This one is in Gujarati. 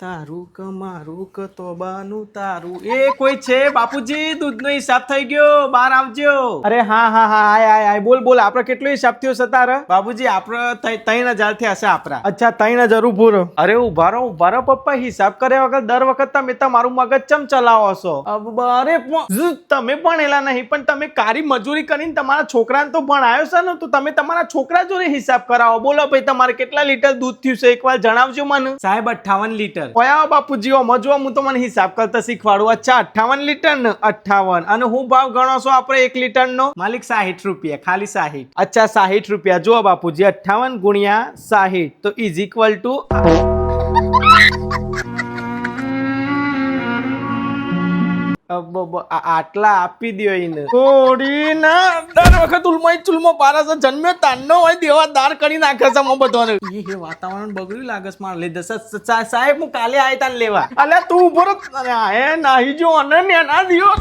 તારું કમારું કતોબાનું તોબાનું તારું. એ કોઈ છે? બાપુજી દૂધનો હિસાબ થઈ ગયો. બહાર આવજો. અરે હા હા હા આય આય આય. બોલ બોલ. આપણે કેટલો હિસાબ થયો છે તારે? બાપુજી આપણે ત્રણ હજાર થયા છે આપણા અચ્છા ત્રણ હજાર ઉભું રહો. અરે ઊભા રહો ઊભા રહો પપ્પા. હિસાબ કર્યા વગર દર વખત તમે તમારું મગજ ચમ ચલાવો છો? અરે તમે ભણેલા નહીં પણ તમે કારી મજૂરી કરીને તમારા છોકરાને તો ભણાયો છે ને તો તમે તમારા છોકરા જોડે હિસાબ કરાવો. બોલો ભાઈ તમારે કેટલા લીટર દૂધ થયું છે? એકવાર જણાવજો મને. સાહેબ અઠ્ઠાવન લીટર. ઓયા બાપુજી ઓમાં જો હું તો મને હિસાબ કરતા શીખવાડું. અચ્છા અઠ્ઠાવન લીટર ને અઠ્ઠાવન. અને હું ભાવ ગણો છો આપણે એક લીટર નો માલિક સાહીઠ રૂપિયા ખાલી સાહીઠ. અચ્છા સાહીઠ રૂપિયા. જો બાપુજી અઠ્ઠાવન ગુણ્યા સાહીઠ. તો ઇઝ ઇક્વલ ટુ આટલા આપી દો એને. થોડી ના. દર વખત ઉલમાઈ ચુલમો પારસ છે. જન્મ્યો તાનનો હોય દેવા દાર કરી નાખે છે મો બધાને. એ હે વાતાવરણ બગડ્યું લાગે છે મારે લીધે. સ- સ- સાહેબ હું કાલે આય તાન લેવા. અલ્યા તું ઊભો અરે હે નાહી જો અને ના દિયો.